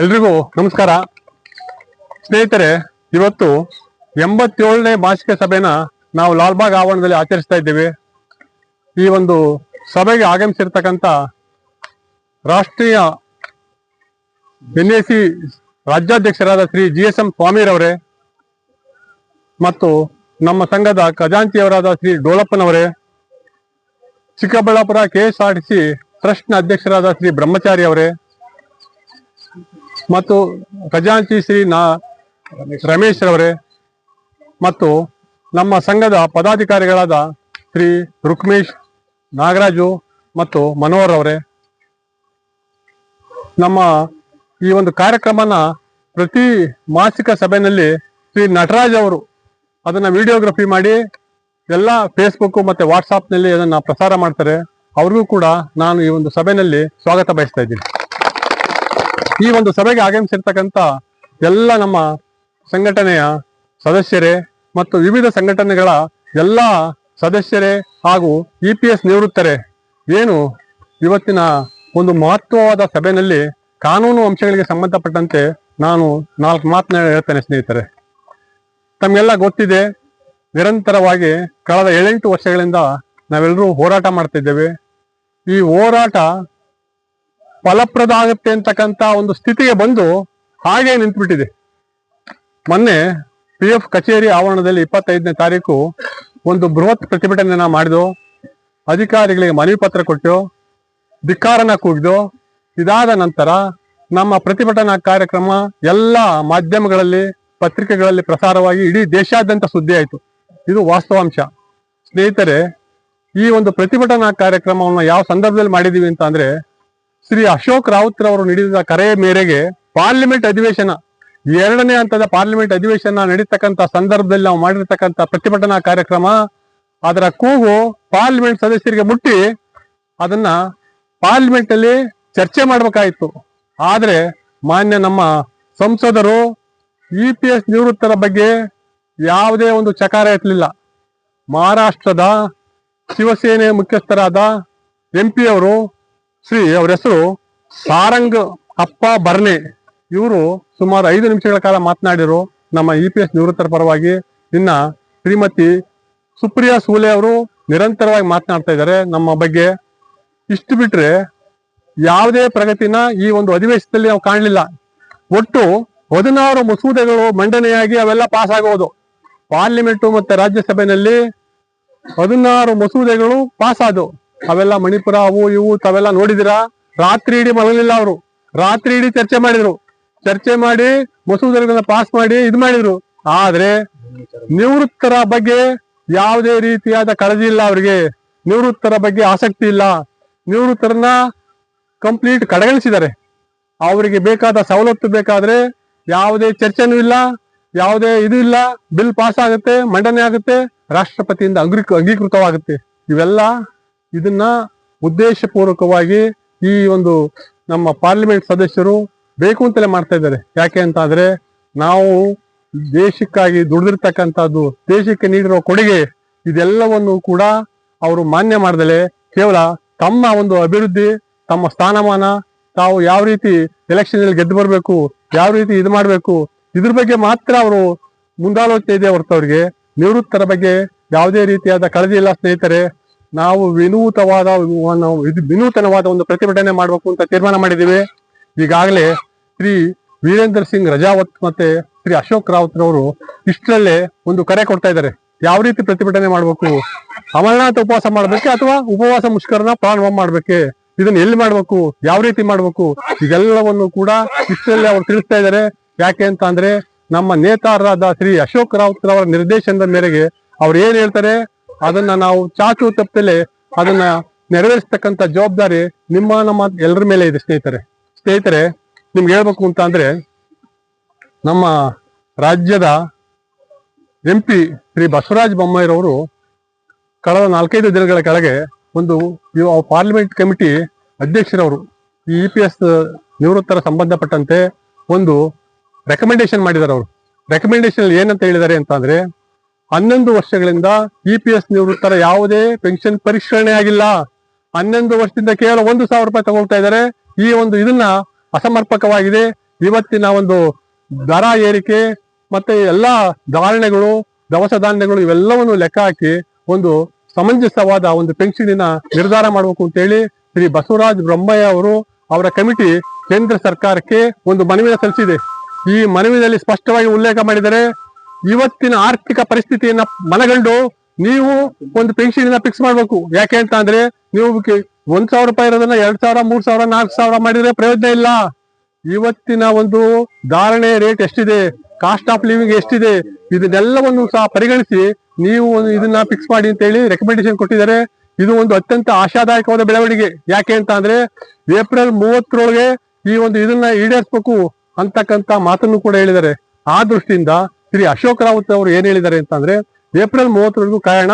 ಎಲ್ರಿಗೂ ನಮಸ್ಕಾರ. ಸ್ನೇಹಿತರೆ, ಇವತ್ತು ಎಂಬತ್ತೇಳನೇ ಭಾಷಿಕ ಸಭೆನ ನಾವು ಲಾಲ್ಬಾಗ್ ಆವರಣದಲ್ಲಿ ಆಚರಿಸ್ತಾ ಇದ್ದೇವೆ. ಈ ಒಂದು ಸಭೆಗೆ ಆಗಮಿಸಿರ್ತಕ್ಕಂಥ ರಾಷ್ಟ್ರೀಯ ಎನ್ ಎ ಸಿ ರಾಜ್ಯಾಧ್ಯಕ್ಷರಾದ ಶ್ರೀ ಜಿ ಎಸ್ ಎಂ ಸ್ವಾಮಿರವರೇ ಮತ್ತು ನಮ್ಮ ಸಂಘದ ಖಜಾಂಚಿಯವರಾದ Shri ಡೋಳಪ್ಪನವರೇ Chikkaballapur K S T C ಟ್ರಸ್ಟ್ನ ಅಧ್ಯಕ್ಷರಾದ ಶ್ರೀ ಬ್ರಹ್ಮಚಾರಿ ಅವರೇ ಮತ್ತು ಖಜಾಂಚಿ ಶ್ರೀ ನಾ ರಮೇಶ್ ರವರೇ ಮತ್ತು ನಮ್ಮ ಸಂಘದ ಪದಾಧಿಕಾರಿಗಳಾದ ಶ್ರೀ ರುಕ್ಮೇಶ್ ನಾಗರಾಜು ಮತ್ತು ಮನೋಹರ್ ಅವರೇ ನಮ್ಮ ಈ ಒಂದು ಕಾರ್ಯಕ್ರಮನ ಪ್ರತಿ ಮಾಸಿಕ ಸಭೆಯಲ್ಲಿ ಶ್ರೀ ನಟರಾಜ್ ಅವರು ಅದನ್ನ ವಿಡಿಯೋಗ್ರಫಿ ಮಾಡಿ ಎಲ್ಲ ಫೇಸ್ಬುಕ್ ಮತ್ತೆ ವಾಟ್ಸಾಪ್ನಲ್ಲಿ ಅದನ್ನ ಪ್ರಸಾರ ಮಾಡ್ತಾರೆ. ಅವ್ರಿಗೂ ಕೂಡ ನಾನು ಈ ಒಂದು ಸಭೆಯಲ್ಲಿ ಸ್ವಾಗತ ಬಯಸ್ತಾ ಇದ್ದೀನಿ. ಈ ಒಂದು ಸಭೆಗೆ ಆಗಮಿಸಿರ್ತಕ್ಕಂಥ ಎಲ್ಲ ನಮ್ಮ ಸಂಘಟನೆಯ ಸದಸ್ಯರೇ ಮತ್ತು ವಿವಿಧ ಸಂಘಟನೆಗಳ ಎಲ್ಲ ಸದಸ್ಯರೇ ಹಾಗೂ ಇ ಪಿ ಎಸ್ ನಿವೃತ್ತರೇ, ಏನು ಇವತ್ತಿನ ಒಂದು ಮಹತ್ವವಾದ ಸಭೆಯಲ್ಲಿ ಕಾನೂನು ಅಂಶಗಳಿಗೆ ಸಂಬಂಧಪಟ್ಟಂತೆ ನಾನು ನಾಲ್ಕು ಮಾತನ್ನ ಹೇಳ್ತೇನೆ ಸ್ನೇಹಿತರೆ. ತಮಗೆಲ್ಲ ಗೊತ್ತಿದೆ, ನಿರಂತರವಾಗಿ ಕಳೆದ ಏಳೆಂಟು ವರ್ಷಗಳಿಂದ ನಾವೆಲ್ಲರೂ ಹೋರಾಟ ಮಾಡ್ತಿದ್ದೇವೆ. ಈ ಹೋರಾಟ ಫಲಪ್ರದ ಆಗುತ್ತೆ ಅಂತಕ್ಕಂತ ಒಂದು ಸ್ಥಿತಿಗೆ ಬಂದು ಹಾಗೆ ನಿಂತುಬಿಟ್ಟಿದೆ. ಮೊನ್ನೆ ಪಿ ಎಫ್ ಕಚೇರಿ ಆವರಣದಲ್ಲಿ ಇಪ್ಪತ್ತೈದನೇ ತಾರೀಕು ಒಂದು ಬೃಹತ್ ಪ್ರತಿಭಟನೆಯನ್ನ ಮಾಡಿದ್ವು ಅಧಿಕಾರಿಗಳಿಗೆ ಮನವಿ ಪತ್ರ ಕೊಟ್ಟು, ಧಿಕ್ಕಾರನ ಕೂಗಿದು, ಇದಾದ ನಂತರ ನಮ್ಮ ಪ್ರತಿಭಟನಾ ಕಾರ್ಯಕ್ರಮ ಎಲ್ಲ ಮಾಧ್ಯಮಗಳಲ್ಲಿ, ಪತ್ರಿಕೆಗಳಲ್ಲಿ ಪ್ರಸಾರವಾಗಿ ಇಡೀ ದೇಶಾದ್ಯಂತ ಸುದ್ದಿ ಆಯಿತು. ಇದು ವಾಸ್ತವಾಂಶ. ಸ್ನೇಹಿತರೆ, ಈ ಒಂದು ಪ್ರತಿಭಟನಾ ಕಾರ್ಯಕ್ರಮವನ್ನು ಯಾವ ಸಂದರ್ಭದಲ್ಲಿ ಮಾಡಿದೀವಿ ಅಂತ ಅಂದ್ರೆ ಶ್ರೀ ಅಶೋಕ್ ರಾವತ್ ರವರು ನೀಡಿದ ಕರೆಯ ಮೇರೆಗೆ ಪಾರ್ಲಿಮೆಂಟ್ ಅಧಿವೇಶನ, ಎರಡನೇ ಹಂತದ ಪಾರ್ಲಿಮೆಂಟ್ ಅಧಿವೇಶನ ನಡೀತಕ್ಕಂತ ಸಂದರ್ಭದಲ್ಲಿ ನಾವು ಮಾಡಿರ್ತಕ್ಕಂತ ಪ್ರತಿಭಟನಾ ಕಾರ್ಯಕ್ರಮ, ಅದರ ಕೂಗು ಪಾರ್ಲಿಮೆಂಟ್ ಸದಸ್ಯರಿಗೆ ಮುಟ್ಟಿ ಅದನ್ನ ಪಾರ್ಲಿಮೆಂಟ್ ಅಲ್ಲಿ ಚರ್ಚೆ ಮಾಡ್ಬೇಕಾಯ್ತು. ಆದ್ರೆ ಮಾನ್ಯ ನಮ್ಮ ಸಂಸದರು, ಇ ಪಿ ಎಸ್ ನಿವೃತ್ತರ ಬಗ್ಗೆ ಯಾವುದೇ ಒಂದು ಚಕಾರ ಎತ್ತಲಿಲ್ಲ ಮಹಾರಾಷ್ಟ್ರದ ಶಿವಸೇನೆ ಮುಖ್ಯಸ್ಥರಾದ ಎಂ ಪಿ ಅವರು ಶ್ರೀ ಅವ್ರ ಹೆಸರು ಸಾರಂಗ್ ಅಪ್ಪ ಬರ್ನೆ. ಇವರು ಸುಮಾರು ಐದು ನಿಮಿಷಗಳ ಕಾಲ ಮಾತನಾಡಿರು ನಮ್ಮ ಇ ಪಿ ಎಸ್ ನಿವೃತ್ತರ ಪರವಾಗಿ ಇನ್ನ ಶ್ರೀಮತಿ ಸುಪ್ರಿಯಾ ಸೂಲೆ ಅವರು ನಿರಂತರವಾಗಿ ಮಾತನಾಡ್ತಾ ಇದ್ದಾರೆ. ನಮ್ಮ ಬಗ್ಗೆ ಇಷ್ಟು ಬಿಟ್ರೆ ಯಾವುದೇ ಪ್ರಗತಿನ ಈ ಒಂದು ಅಧಿವೇಶನದಲ್ಲಿ ನಾವು ಕಾಣಲಿಲ್ಲ. ಒಟ್ಟು ಹದಿನಾರು ಮಸೂದೆಗಳು ಮಂಡನೆಯಾಗಿ ಅವೆಲ್ಲ ಪಾಸ್ ಆಗೋದು. ಪಾರ್ಲಿಮೆಂಟು ಮತ್ತೆ ರಾಜ್ಯಸಭೆಯಲ್ಲಿ ಹದಿನಾರು ಮಸೂದೆಗಳು ಪಾಸ್ ಆದವು. ಅವೆಲ್ಲ ಮಣಿಪುರ, ಅವು ಇವು ತಾವೆಲ್ಲ ನೋಡಿದಿರಾ ರಾತ್ರಿ ಇಡೀ ಮಲಗಲಿಲ್ಲ ಅವರು. ರಾತ್ರಿ ಇಡೀ ಚರ್ಚೆ ಮಾಡಿದ್ರು. ಚರ್ಚೆ ಮಾಡಿ ಮಸೂದೆಗಳನ್ನ ಪಾಸ್ ಮಾಡಿ ಇದು ಮಾಡಿದ್ರು. ಆದ್ರೆ ನಿವೃತ್ತರ ಬಗ್ಗೆ ಯಾವುದೇ ರೀತಿಯಾದ ಕಾಳಜಿ ಇಲ್ಲ ಅವರಿಗೆ. ನಿವೃತ್ತರ ಬಗ್ಗೆ ಆಸಕ್ತಿ ಇಲ್ಲ. ನಿವೃತ್ತರನ್ನ ಕಂಪ್ಲೀಟ್ ಕಡೆಗಣಿಸಿದ್ದಾರೆ. ಅವರಿಗೆ ಬೇಕಾದ ಸವಲತ್ತು ಬೇಕಾದ್ರೆ ಯಾವುದೇ ಚರ್ಚೆನೂ ಇಲ್ಲ, ಯಾವುದೇ ಇದು ಇಲ್ಲ. ಬಿಲ್ ಪಾಸ್ ಆಗುತ್ತೆ, ಮಂಡನೆ ಆಗುತ್ತೆ. ರಾಷ್ಟ್ರಪತಿಯಿಂದ ಅಂಗೀ ಅಂಗೀಕೃತವಾಗುತ್ತೆ. ಇವೆಲ್ಲ ಇದನ್ನ ಉದ್ದೇಶಪೂರ್ವಕವಾಗಿ ಈ ಒಂದು ನಮ್ಮ ಪಾರ್ಲಿಮೆಂಟ್ ಸದಸ್ಯರು ಬೇಕು ಅಂತಲೇ ಮಾಡ್ತಾ ಇದ್ದಾರೆ. ಯಾಕೆ ಅಂತ ಆದ್ರೆ ನಾವು ದೇಶಕ್ಕಾಗಿ ದುಡಿದಿರ್ತಕ್ಕಂಥದ್ದು, ದೇಶಕ್ಕೆ ನೀಡಿರುವ ಕೊಡುಗೆ ಇದೆಲ್ಲವನ್ನು ಕೂಡ ಅವರು ಮಾನ್ಯ ಮಾಡದಲೆ ಕೇವಲ ತಮ್ಮ ಒಂದು ಅಭಿವೃದ್ಧಿ, ತಮ್ಮ ಸ್ಥಾನಮಾನ, ತಾವು ಯಾವ ರೀತಿ ಎಲೆಕ್ಷನ್ ಅಲ್ಲಿ ಗೆದ್ದು ಬರಬೇಕು, ಯಾವ ರೀತಿ ಇದು ಮಾಡಬೇಕು, ಇದ್ರ ಬಗ್ಗೆ ಮಾತ್ರ ಅವರು ಮುಂದಾಲೋಚನೆ ಇದೆ ಹೊರತು ಅವ್ರಿಗೆ. ನಿವೃತ್ತರ ಬಗ್ಗೆ ಯಾವುದೇ ರೀತಿಯಾದ ಕಾಳಜಿ ಇಲ್ಲ ಸ್ನೇಹಿತರೆ. ನಾವು ವಿನೂತವಾದ ನಾವು ವಿನೂತನವಾದ ಒಂದು ಪ್ರತಿಭಟನೆ ಮಾಡಬೇಕು ಅಂತ ತೀರ್ಮಾನ ಮಾಡಿದ್ದೀವಿ. ಈಗಾಗಲೇ ಶ್ರೀ ವೀರೇಂದ್ರ ಸಿಂಗ್ ರಜಾವತ್ ಮತ್ತೆ ಶ್ರೀ ಅಶೋಕ್ ರಾವತ್ ರವರು ಇಷ್ಟರಲ್ಲೇ ಒಂದು ಕರೆ ಕೊಡ್ತಾ ಇದ್ದಾರೆ. ಯಾವ ರೀತಿ ಪ್ರತಿಭಟನೆ ಮಾಡಬೇಕು? ಅಮರನಾಥ ಉಪವಾಸ ಮಾಡ್ಬೇಕೆ ಅಥವಾ ಉಪವಾಸ ಮುಷ್ಕರನ ಪ್ರಾರಂಭ ಮಾಡ್ಬೇಕೆ? ಇದನ್ನ ಎಲ್ಲಿ ಮಾಡ್ಬೇಕು? ಯಾವ ರೀತಿ ಮಾಡ್ಬೇಕು? ಇದೆಲ್ಲವನ್ನು ಕೂಡ ಇಷ್ಟರಲ್ಲೇ ಅವ್ರು ತಿಳಿಸ್ತಾ ಇದ್ದಾರೆ. ಯಾಕೆ ಅಂತ ಅಂದ್ರೆ ನಮ್ಮ ನೇತಾರರಾದ ಶ್ರೀ ಅಶೋಕ್ ರಾವತ್ ರವರ ನಿರ್ದೇಶನದ ಮೇರೆಗೆ ಅವ್ರು ಏನ್ ಹೇಳ್ತಾರೆ? ಅದನ್ನ ನಾವು ಚಾಚು ತಪ್ಪಲೆ ಅದನ್ನ ನೆರವೇರಿಸ್ತಕ್ಕಂತ ಜವಾಬ್ದಾರಿ ನಿಮ್ಮ ನಮ್ಮ ಎಲ್ಲರ ಮೇಲೆ ಇದೆ, ಸ್ನೇಹಿತರೆ. ಸ್ನೇಹಿತರೆ, ನಿಮ್ಗೆ ಹೇಳ್ಬೇಕು ಅಂತ ಅಂದ್ರೆ ನಮ್ಮ ರಾಜ್ಯದ ಎಂ ಪಿ ಶ್ರೀ ಬಸವರಾಜ ಬೊಮ್ಮಾಯಿರವರು ಕಳೆದ ನಾಲ್ಕೈದು ದಿನಗಳ ಕೆಳಗೆ ಒಂದು ಪಾರ್ಲಿಮೆಂಟ್ ಕಮಿಟಿ ಅಧ್ಯಕ್ಷರವರು ಈ ಇ ಪಿ ಎಸ್ ನಿವೃತ್ತರ ಸಂಬಂಧಪಟ್ಟಂತೆ ಒಂದು ರೆಕಮೆಂಡೇಶನ್ ಮಾಡಿದ್ದಾರೆ ಅವರು ರೆಕಮೆಂಡೇಶನ್ ಏನಂತ ಹೇಳಿದ್ದಾರೆ ಅಂತ ಅಂದ್ರೆ ಹನ್ನೊಂದು ವರ್ಷಗಳಿಂದ ಇ ಪಿ ಎಸ್ ನಿವೃತ್ತರ ಯಾವುದೇ ಪೆನ್ಷನ್ ಪರಿಷ್ಕರಣೆ ಆಗಿಲ್ಲ. ಹನ್ನೊಂದು ವರ್ಷದಿಂದ ಕೇವಲ ಒಂದು ಸಾವಿರ ರೂಪಾಯಿ ತಗೊಳ್ತಾ ಇದ್ದಾರೆ. ಈ ಒಂದು ಇದನ್ನ ಅಸಮರ್ಪಕವಾಗಿದೆ. ಇವತ್ತಿನ ಒಂದು ದರ ಏರಿಕೆ ಮತ್ತೆ ಎಲ್ಲ ಧಾರಣೆಗಳು, ದವಸ ಧಾನ್ಯಗಳು ಇವೆಲ್ಲವನ್ನು ಲೆಕ್ಕ ಹಾಕಿ ಒಂದು ಸಮಂಜಸವಾದ ಒಂದು ಪೆನ್ಷನಿನ ನಿರ್ಧಾರ ಮಾಡಬೇಕು ಅಂತ ಹೇಳಿ ಶ್ರೀ ಬಸವರಾಜ್ ಬ್ರಹ್ಮಯ್ಯ ಅವರು ಅವರ ಕಮಿಟಿ ಕೇಂದ್ರ ಸರ್ಕಾರಕ್ಕೆ ಒಂದು ಮನವಿನ ಸಲ್ಲಿಸಿದೆ. ಈ ಮನವಿನಲ್ಲಿ ಸ್ಪಷ್ಟವಾಗಿ ಉಲ್ಲೇಖ ಮಾಡಿದರೆ ಇವತ್ತಿನ ಆರ್ಥಿಕ ಪರಿಸ್ಥಿತಿಯನ್ನ ಮನಗಂಡು ನೀವು ಒಂದು ಪೆನ್ಷನ್ ಫಿಕ್ಸ್ ಮಾಡ್ಬೇಕು. ಯಾಕೆ ಅಂತ ಅಂದ್ರೆ ನೀವು ಒಂದ್ ಸಾವಿರ ರೂಪಾಯಿ ಇರೋದನ್ನ ಎರಡ್ ಸಾವಿರ, ಮೂರ್ ಸಾವಿರ, ನಾಲ್ಕು ಸಾವಿರ ಮಾಡಿದ್ರೆ ಪ್ರಯೋಜನ ಇಲ್ಲ. ಇವತ್ತಿನ ಒಂದು ಧಾರಣೆ ರೇಟ್ ಎಷ್ಟಿದೆ ಕಾಸ್ಟ್ ಆಫ್ ಲಿವಿಂಗ್ ಎಷ್ಟಿದೆ, ಇದನ್ನೆಲ್ಲವನ್ನು ಸಹ ಪರಿಗಣಿಸಿ ನೀವು ಇದನ್ನ ಫಿಕ್ಸ್ ಮಾಡಿ ಅಂತ ಹೇಳಿ ರೆಕಮೆಂಡೇಶನ್ ಕೊಟ್ಟಿದ್ದಾರೆ. ಇದು ಒಂದು ಅತ್ಯಂತ ಆಶಾದಾಯಕವಾದ ಬೆಳವಣಿಗೆ. ಯಾಕೆ ಅಂತ ಅಂದ್ರೆ ಏಪ್ರಿಲ್ ಮೂವತ್ತರೊಳಗೆ ಈ ಒಂದು ಇದನ್ನ ಈಡೇರಿಸಬೇಕು ಅಂತಕ್ಕಂತ ಮಾತನ್ನು ಕೂಡ ಹೇಳಿದ್ದಾರೆ. ಆ ದೃಷ್ಟಿಯಿಂದ ಶ್ರೀ ಅಶೋಕ್ ರಾವತ್ ಅವರು ಏನ್ ಹೇಳಿದ್ದಾರೆ ಅಂತಂದ್ರೆ, ಏಪ್ರಿಲ್ ಮೂವತ್ತರವರೆಗೂ ಕಾರಣ,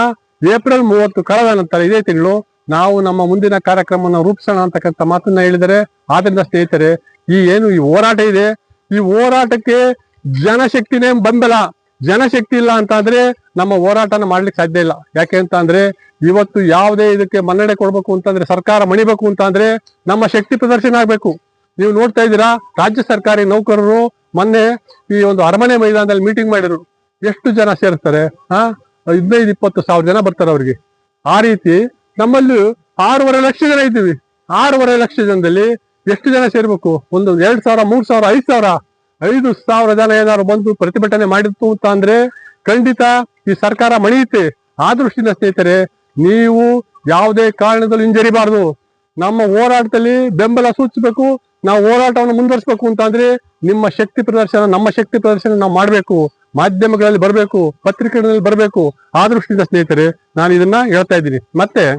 ಏಪ್ರಿಲ್ ಮೂವತ್ತು ಕಳೆದ ನಂತರ ಇದೇ ತಿಂಗಳು ನಾವು ನಮ್ಮ ಮುಂದಿನ ಕಾರ್ಯಕ್ರಮವನ್ನು ರೂಪಿಸೋಣ ಅಂತಕ್ಕಂಥ ಮಾತನ್ನ ಹೇಳಿದರೆ ಆದ್ರಿಂದ ಸ್ನೇಹಿತರೆ, ಈ ಏನು ಈ ಹೋರಾಟ ಇದೆ. ಈ ಹೋರಾಟಕ್ಕೆ ಜನಶಕ್ತಿನೇ ಬೆಂಬಲ. ಜನಶಕ್ತಿ ಇಲ್ಲ ಅಂತ ಅಂದ್ರೆ ನಮ್ಮ ಹೋರಾಟನ ಮಾಡ್ಲಿಕ್ಕೆ ಸಾಧ್ಯ ಇಲ್ಲ. ಯಾಕೆ ಅಂತ ಅಂದ್ರೆ, ಇವತ್ತು ಯಾವುದೇ ಇದಕ್ಕೆ ಮನ್ನಣೆ ಕೊಡ್ಬೇಕು ಅಂತಂದ್ರೆ, ಸರ್ಕಾರ ಮಣಿಬೇಕು ಅಂತ ಅಂದ್ರೆ ನಮ್ಮ ಶಕ್ತಿ ಪ್ರದರ್ಶನ ಆಗ್ಬೇಕು. ನೀವು ನೋಡ್ತಾ ಇದ್ದೀರಾ, ರಾಜ್ಯ ಸರ್ಕಾರಿ ನೌಕರರು ಮೊನ್ನೆ ಈ ಒಂದು ಅರಮನೆ ಮೈದಾನದಲ್ಲಿ ಮೀಟಿಂಗ್ ಮಾಡಿದ್ರು. ಎಷ್ಟು ಜನ ಸೇರ್ತಾರೆ? ಹಾ? ಹದಿನೈದು, ಇಪ್ಪತ್ತು ಸಾವಿರ ಜನ ಬರ್ತಾರೆ ಅವ್ರಿಗೆ. ಆ ರೀತಿ ನಮ್ಮಲ್ಲಿ ಆರೂವರೆ ಲಕ್ಷ ಜನ ಇದ್ದೀವಿ. ಆರೂವರೆ ಲಕ್ಷ ಜನದಲ್ಲಿ ಎಷ್ಟು ಜನ ಸೇರ್ಬೇಕು? ಒಂದು ಎರಡ್ ಸಾವಿರ, ಮೂರ್ ಸಾವಿರ, ಐದ್ ಸಾವಿರ? ಐದು ಸಾವಿರ ಜನ ಏನಾದ್ರು ಬಂದು ಪ್ರತಿಭಟನೆ ಮಾಡಿತ್ತು ಅಂತ ಅಂದ್ರೆ ಖಂಡಿತ ಈ ಸರ್ಕಾರ ಮಣಿಯುತ್ತೆ. ಆ ದೃಷ್ಟಿಯಿಂದ ಸ್ನೇಹಿತರೆ, ನೀವು ಯಾವುದೇ ಕಾರಣದಲ್ಲೂ ಹಿಂಜರಿಬಾರದು. ನಮ್ಮ ಹೋರಾಟದಲ್ಲಿ ಬೆಂಬಲ ಸೂಚಿಸಬೇಕು. ನಾವು ಹೋರಾಟವನ್ನು ಮುಂದುವರಿಸಬೇಕು ಅಂತ ಅಂದ್ರೆ ನಿಮ್ಮ ಶಕ್ತಿ ಪ್ರದರ್ಶನ, ನಮ್ಮ ಶಕ್ತಿ ಪ್ರದರ್ಶನ ನಾವು ಮಾಡಬೇಕು. ಮಾಧ್ಯಮಗಳಲ್ಲಿ ಬರಬೇಕು, ಪತ್ರಿಕೆಗಳಲ್ಲಿ ಬರಬೇಕು. ಆ ದೃಷ್ಟಿಯಿಂದ ಸ್ನೇಹಿತರೆ, ನಾನು ಇದನ್ನ ಹೇಳ್ತಾ ಇದ್ದೀನಿ. ಮತ್ತೆ